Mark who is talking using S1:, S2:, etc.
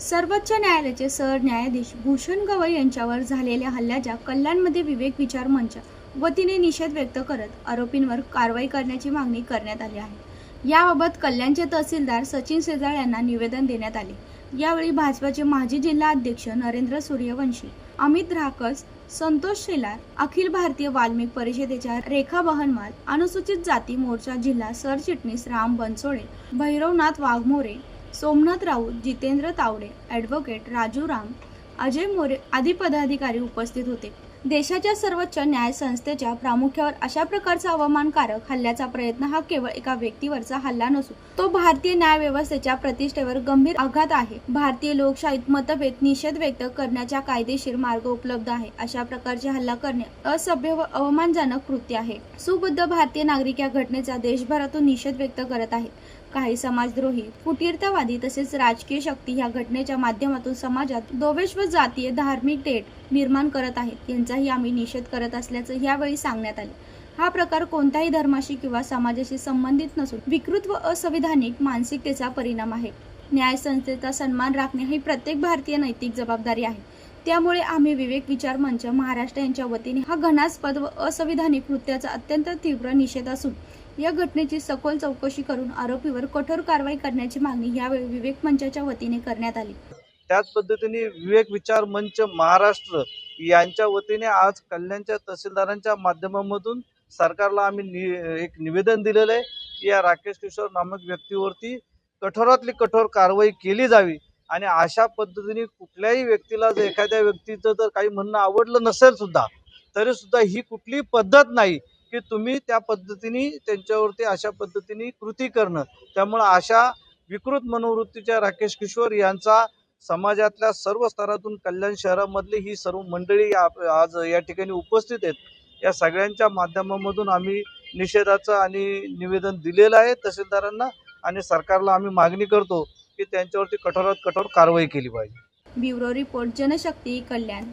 S1: सर्वोच्च न्यायालयाचे सरन्यायाधीश भूषण गवई यांच्यावर झालेल्या हल्ल्याच्या कल्याणमध्ये विवेक विचार मंच वतीने निषेध व्यक्त करत आरोपींवर कारवाई करण्याची मागणी करण्यात आली आहे. याबाबत कल्याणचे तहसीलदार सचिन शेजाळ यांना निवेदन देण्यात आले. यावेळी भाजपाचे माजी जिल्हा अध्यक्ष नरेंद्र सूर्यवंशी अमित राकस संतोष शेलार अखिल भारतीय वाल्मिक परिषदेच्या रेखा बहनमाल अनुसूचित जाती मोर्चा जिल्हा सरचिटणीस राम बनसोडे भैरवनाथ वाघमोरे सोमनाथ राऊत जितेंद्र तावडे ॲडव्होकेट राजू राम अजय मोरे आदी पदाधिकारी उपस्थित होते. देशाच्या सर्वोच्च न्याय संस्थेच्या प्रामुख्यावर अशा प्रकारचा अवमानकारक हल्ल्याचा प्रयत्न हा केवळ एका व्यक्तीवरचा हल्ला नसून तो भारतीय न्याय व्यवस्थेच्या प्रतिष्ठेवर गंभीर आघात आहे. भारतीय लोकशाहीत मतभेद निषेध व्यक्त करण्याचा कायदेशीर मार्ग उपलब्ध आहे. अशा प्रकारचे हल्ला करणे असभ्य व अवमानजनक कृत्य आहे. सुबद्ध भारतीय नागरिक या घटनेचा देशभरातून निषेध व्यक्त करत आहेत. काही समाजद्रोही फुटीरतावादी तसेच राजकीय शक्ती ह्या घटनेच्या माध्यमातून समाजात दोवेश व जातीय धार्मिक तेढ निर्माण करत आहेत यांचाही आम्ही निषेध करत असल्याचं यावेळी सांगण्यात आले. हा प्रकार कोणत्याही धर्माशी किंवा समाजाशी संबंधित नसून विकृत व असंविधानिक मानसिकतेचा परिणाम आहे. न्यायसंस्थेचा सन्मान राखणे ही प्रत्येक भारतीय नैतिक जबाबदारी आहे. त्यामुळे आम्ही विवेक विचार मंच महाराष्ट्र यांच्या वतीने हा घनास्पद व असंविधानिक कृत्याचा अत्यंत तीव्र निषेध असून या घटनेची सखोल चौकशी करून आरोपीवर कठोर कारवाई करण्याची मागणी यावेळी विवेक मंचाच्या वतीने करण्यात आली.
S2: त्याच पद्धतीने विवेक विचार मंच महाराष्ट्र यांच्या वतीने आज कल्याणच्या तहसीलदारांच्या माध्यमामधून सरकारला आम्ही नि एक निवेदन दिलेलं आहे. की या राकेश किशोर नामक व्यक्तीवरती कठोरातली कठोर कारवाई केली जावी आणि अशा पद्धतीने कुठल्याही व्यक्तीला जर एखाद्या व्यक्तीचं जर काही म्हणणं आवडलं नसेल सुद्धा तरी सुद्धा ही कुठली पद्धत नाही की तुम्ही त्या पद्धतीने त्यांच्यावरती अशा पद्धतीने कृती करणं. त्यामुळं अशा विकृत मनोवृत्तीच्या राकेश किशोर यांचा समाजातल्या सर्व स्तरातून कल्याण शहरामधली ही सर्व मंडळी आज या ठिकाणी उपस्थित आहेत. या सगळ्यांच्या माध्यमामधून आम्ही निषेधाचं आणि निवेदन दिलेलं आहे तहसीलदारांना आणि सरकारला आम्ही मागणी करतो की त्यांच्यावरती कठोरात कठोर कारवाई केली पाहिजे.
S1: Bureau report Janshakti Kalyan.